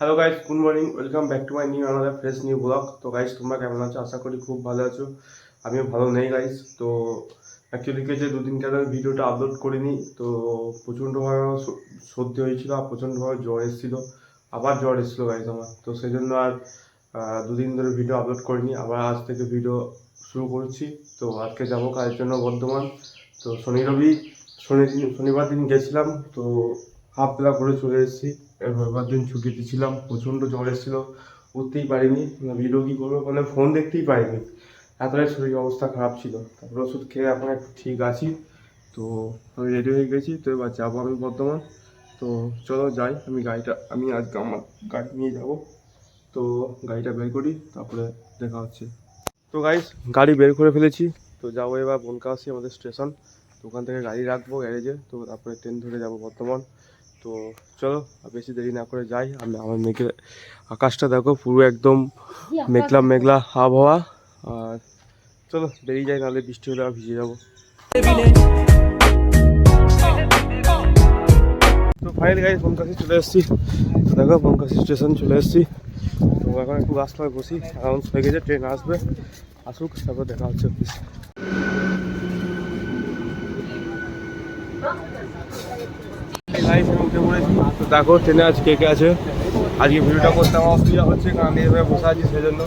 Hello guys good morning welcome back to my new another fresh new blog তো guys তোমরা কেমন আছো? আশা করি খুব ভালো আছো। আমিও ভালো নেই গাইস তো অ্যাকচুয়ালি কি যে দুদিন কেন আমি ভিডিওটা আপলোড করিনি। তো প্রচণ্ডভাবে সর্দি হয়েছিল, আর প্রচণ্ডভাবে জ্বর এসেছিল। আবার জ্বর এসেছিল গাইস আমার। তো সেই জন্য আর দুদিন ধরে ভিডিও আপলোড করিনি। আবার আজ থেকে ভিডিও শুরু করছি। তো আজকে যাব কাজের জন্য বর্ধমান। তো শনি রবি, শনি শনিবার দিন গেছিলাম। তো হাফ বেলা করে চলে এসেছি। এর রবিবার দিন ছুটিতে ছিলাম, প্রচণ্ড জ্বর এসেছিল, উঠতেই পারিনি ভিডিও কী করব? মানে ফোন দেখতেই পারিনি। এতটাই শরীর অবস্থা খারাপ ছিল। তারপর ওষুধ খেয়ে এখন একটু ঠিক আছি। তো আমি রেডি হয়ে গেছি, তো এবার যাব আমি বর্ধমান। তো চলো যাই, আমি গাড়িটা, আমি আজকে আমার গাড়ি নিয়ে যাব। তো গাড়িটা বের করি, তারপরে দেখা হচ্ছে। তো গাইস গাড়ি বের করে ফেলেছি। তো যাব এবার বনকাশি আমাদের স্টেশন তো ওখান থেকে গাড়ি রাখব গ্যারেজে তো তারপরে ট্রেন ধরে যাব বর্ধমান। তো চলো বেশি দেরি না করে যাই। আমি আমার মেঘের আকাশটা দেখো, পুরো একদম মেঘলা মেঘলা আবহাওয়া। আর চলো, বেরিয়ে যাই, নাহলে বৃষ্টি হলে আর ভিজে যাব। তো ফাইনালি গাড়ি বনকাশি চলে এসেছি। দেখো বনকাশি স্টেশন চলে এসেছি। তো এখন একটু রাস্তায় বসি অ্যানাউন্স হয়ে গেছে ট্রেন আসবে। আসুক, তারপর দেখা হচ্ছে অফিস দেখো, ট্রেনে আজ কে কে আছে? আজকে ভিডিওটা করতে আমার অসুবিধা হচ্ছে, কারণ এভাবে বসে আছি সেজন্য।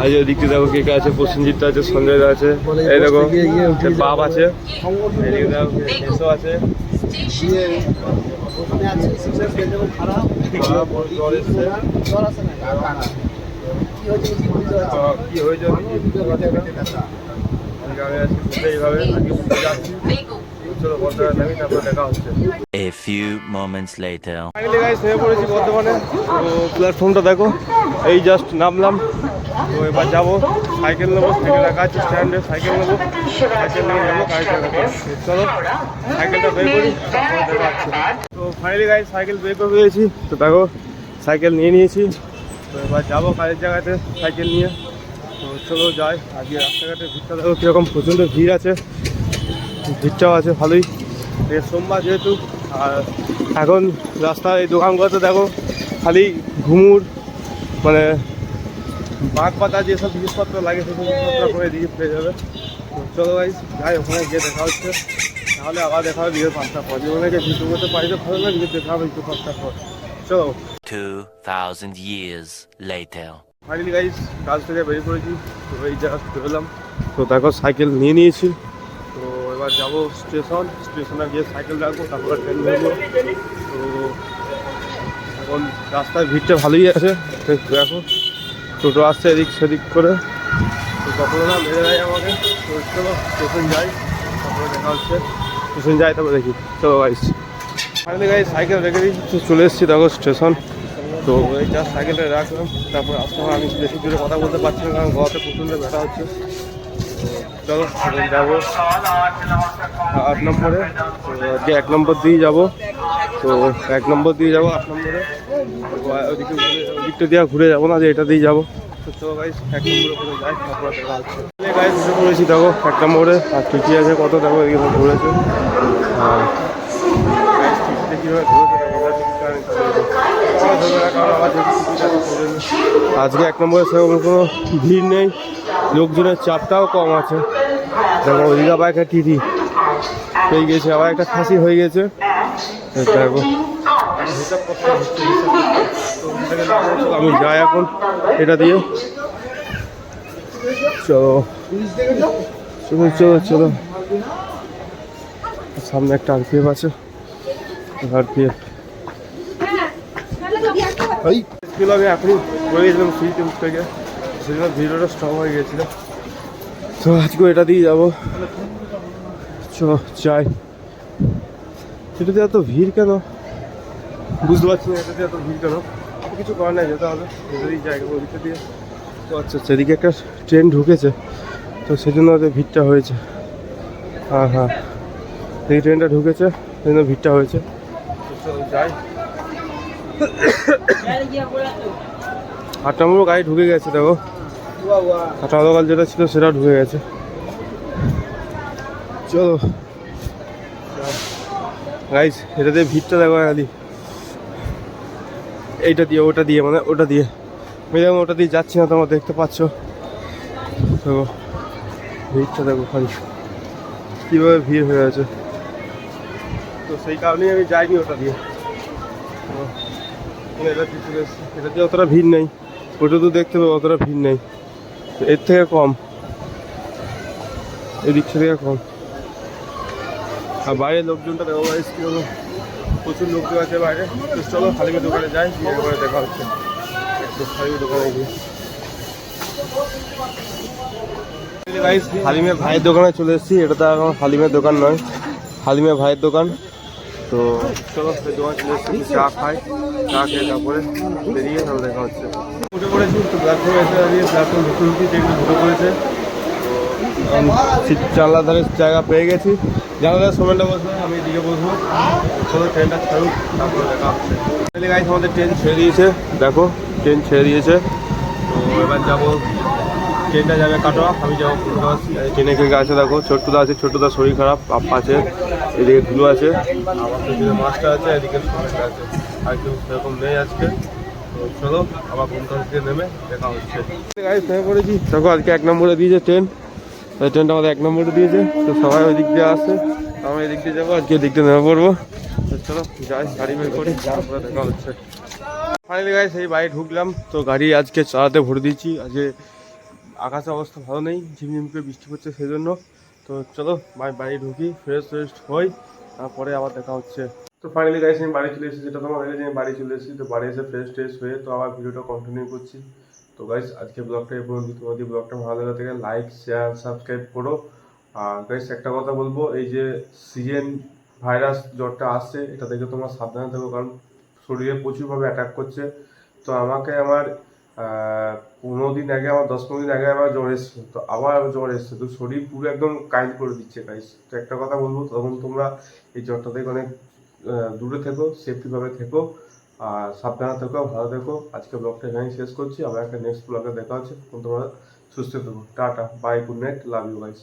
আজ ওদিকে দেখো কে কে আছে, প্রসেনজিৎ আছে, সঞ্জয় দা আছে। এই দেখো বাপ আছে। এদিকে দেখো আছে। কি ঘুরতে এইভাবে। আজকে যাচ্ছি। চলো বন্ধুরা নামি তারপর দেখা হচ্ছে। A few moments later. Finally guys হয়ে পড়েছি বর্ধমানে। তো প্ল্যাটফর্মটা দেখো এই জাস্ট নামলাম। তো এবার যাব সাইকেল নেব সাইকেল রাখা আছে স্ট্যান্ডে সাইকেল নেব। সাইকেল নিয়ে যাব গাড়িটা চলো সাইকেলটা বের করি তো ফাইনালি গাইস সাইকেল বের করে দিয়েছি। তো দেখো সাইকেল নিয়ে নিয়েছি। তো এবার যাব কাজের জায়গাতে সাইকেল নিয়ে। তো চলো যাই আজকে রাস্তাঘাটে ভিড়টা দেখো কীরকম প্রচণ্ড ভিড় আছে। ভিড়টাও আছে ভালোই। সোমবার যেহেতু আর এখন রাস্তার এই দোকানগুলোতে দেখো খালি ঘুমুর মানে বাঁক পাতা যেসব জিনিসপত্র লাগে সেসব জিনিসপত্র করে দিয়ে পেয়ে যাবে। তো চলো ভাই যাই ওখানে গিয়ে দেখা হচ্ছে। তাহলে আবার দেখা হবে বিকেল পাঁচটা পর। জীবনে ভিডিও করতে পারি তো ভালো না বিকেল দেখা হবে বিকেল পাঁচটা পর। চলো। 2,000 years later. ফাইনালি গাইস কাজ থেকে বেরিয়ে পড়েছি। তো এই জাস্ট বেরোলাম তো দেখো সাইকেল নিয়ে নিয়েছি। এবার যাব স্টেশন স্টেশনে গিয়ে সাইকেল রাখব, তারপরে ট্রেন ধরবো। তো এখন রাস্তায় ভিড়টা ভালোই আছে দেখো। টোটো আসছে এদিক সেদিক করে। তো কখনো না মেরে দেয় আমাকে। তো চলো স্টেশন যাই, তারপরে দেখা হচ্ছে। স্টেশন যাই, তারপরে দেখি। চলো গাইস ফাইনালি গাইস সাইকেল রেখে দিয়েছি চলে এসেছি দেখো স্টেশন তো এই জাস্ট সাইকেলটা রাখলাম। তারপর হবে আমি বেশি দূরে কথা বলতে পারছি না, কারণ গলাতে প্রচণ্ড ব্যথা হচ্ছে। চলো যাব। আট নম্বরে। আজকে এক নম্বর দিয়ে যাব। তো এক নম্বর দিয়ে যাব, আট নম্বরে। ওদিকে ওদিকটা দিয়ে ঘুরে যাব না যে এটা দিয়ে যাব। এক নম্বরে দেখো এক নম্বরে। আর আছে কত, দেখো ঘুরেছে। কীভাবে ঘুরেছে আজকে এক নম্বরে সেরকম কোনো ভিড় নেই, লোকজনের চাপটাও কম আছে। দেখো, ওদিকে আবার একটা টিটি হয়ে গেছে, আবার একটা খাসি হয়ে গেছে। দেখো। আমি যাই এখন, এটা দিয়ে। চলো। চলো চলো চলো। সামনে একটা আরপিএফ আছে আর আরপিএফ। ওই স্কুল আমি এখনই করে গেছিলাম সুইচ থেকে। সেজন্য ভিডিওটা স্টপ হয়ে গেছিল। তো আজকে এটা দিয়ে যাব। চ চাই সেটাতে এত ভিড় কেন? বুঝতে পারছি না এটাতে এত ভিড় কেন? কিছু করার নাই যেতে হবে। যেতেই জায়গা ওদিকে দিয়ে। তো আচ্ছা আচ্ছা এদিকে একটা ট্রেন ঢুকেছে। তো সেজন্য ওদের ভিড়টা হয়েছে। হ্যাঁ হ্যাঁ। এই ট্রেনটা ঢুকেছে সেই জন্য ভিড়টা হয়েছে। যাই। আট নম্বর গাড়ি ঢুকে গেছে, দেখো। আটা দোকান যেটা ছিল সেটা ঢুকে গেছে। চলো। গাইস এটাতে ভিড়টা দেখো খালি এইটা দিয়ে, ওটা দিয়ে মানে ওটা দিয়ে। আমি ওটা দিয়ে যাচ্ছি না, তোমরা দেখতে পাচ্ছ। তো ভিড়টা দেখো খালি। কীভাবে ভিড় হয়ে আছে। তো সেই কারণেই আমি যাইনি ওটা দিয়ে। এটা দিয়ে চলে এসেছি এটা দিয়ে অতটা ভিড় নেই, ওটা তো দেখতে পাবো অতটা ভিড় নেই। এর থেকে কম। এদিক থেকে কম। আর বাইরের লোকজনটা দেখো গাইস কীরকম প্রচুর লোকজন আছে বাইরে। চলো হালিমের দোকানে যাই একবারে দেখা হচ্ছে। হালিমের দোকানে গিয়ে। হালিমের ভাইয়ের দোকানে চলে এসেছি। এটা তো এখন হালিমের দোকান নয়। হালিমের ভাইয়ের দোকান। তো চলো দোকানে চলে চা খাই, চা খেয়ে তারপরে বেরিয়ে তাহলে দেখা হচ্ছে। উঠে পড়েছি তো প্ল্যাটফর্মে এসে দাঁড়িয়ে প্ল্যাটফর্ম ঢুকে ঢুকি ঢুকে পড়েছে। জানলা ধারে জায়গা পেয়ে গেছি। জানলার সময়টা বসবে, আমি এদিকে বসবো। চলো, ট্রেনটা ছাড়ুক, তারপরে দেখা হচ্ছে। আমাদের ট্রেন ছেড়ে দিয়েছে। দেখো, ট্রেন ছেড়ে দিয়েছে। তো, এবার যাব ট্রেনটা যাবে কাটোয়া আমি যাব ফুলগাছ ট্রেনে কে আছে দেখো ছোট্টদা আছে ছোট্টদা শরীর খারাপ পাপ্পা আছে এদিকে ধুলো আছে। আমার পেছনে মাস্টার আছে এদিকে আছে। আর কেউ সেরকম নেই আজকে। তো চলো আবার থেকে নেমে দেখা হচ্ছে। গাইস নেমে পড়েছি দেখো আজকে এক নম্বরে দিয়েছে ট্রেন। ট্রেনটা আমাদের এক নম্বরে দিয়েছে। তো সবাই ওই দিক দিয়ে আসছে আমরা এই দিক দিয়ে যাব আজকে দিক দিয়ে নেমে পড়ব। তো চলো যাই গাড়ি বের করি তারপরে দেখা হচ্ছে। ফাইনালি গাইস এই বাড়ি ঢুকলাম। তো গাড়ি আজকে চালাতে ভরে দিয়েছি। আজকে আকাশের অবস্থা ভালো নেই, ঝিমঝিম করে বৃষ্টি পড়ছে সেই জন্য তো চলো বাড়ি ঢুকি ফ্রেশ ফ্রেশ হই, তারপরে আবার দেখা হচ্ছে। তো ফাইনালি গাইস আমি বাড়ি চলে এসেছি, যেটা তোমার কাছে আমি বাড়ি চলে এসেছি, তো বাড়ি এসে ফ্রেশ ট্রেশ হয়ে তো আবার ভিডিওটা কন্টিনিউ করছি। তো গাইস আজকে ব্লগটা এই পর্যন্ত। তোমাদের ব্লগটা ভালো লাগে থাকে লাইক শেয়ার সাবস্ক্রাইব করো। আর গাইস একটা কথা বলব, এই যে সিজন ভাইরাস জ্বরটা আসছে, এটা থেকে তোমরা সাবধানে থাকো, কারণ শরীরে প্রচুরভাবে অ্যাটাক করছে। তো আমাকে আমার পনেরো দিন আগে আমার দশ পনেরো দিন আগে আমার জ্বর এসছে। তো আবার জ্বর এসছে। তো শরীর পুরো একদম কাইন্ড করে দিচ্ছে। গাইস তো একটা কথা বলব, তখন তোমরা এই জ্বরটা থেকে অনেক দূরে থেকো সেফটিভাবে থেকো, আর সাবধানে থেকো, ভালো থেকো। আজকে ব্লগটা এখানেই শেষ করছি। আবার একটা নেক্সট ব্লগে দেখা হচ্ছে। তখন তোমরা সুস্থ থেকো। Tata bye good night love you guys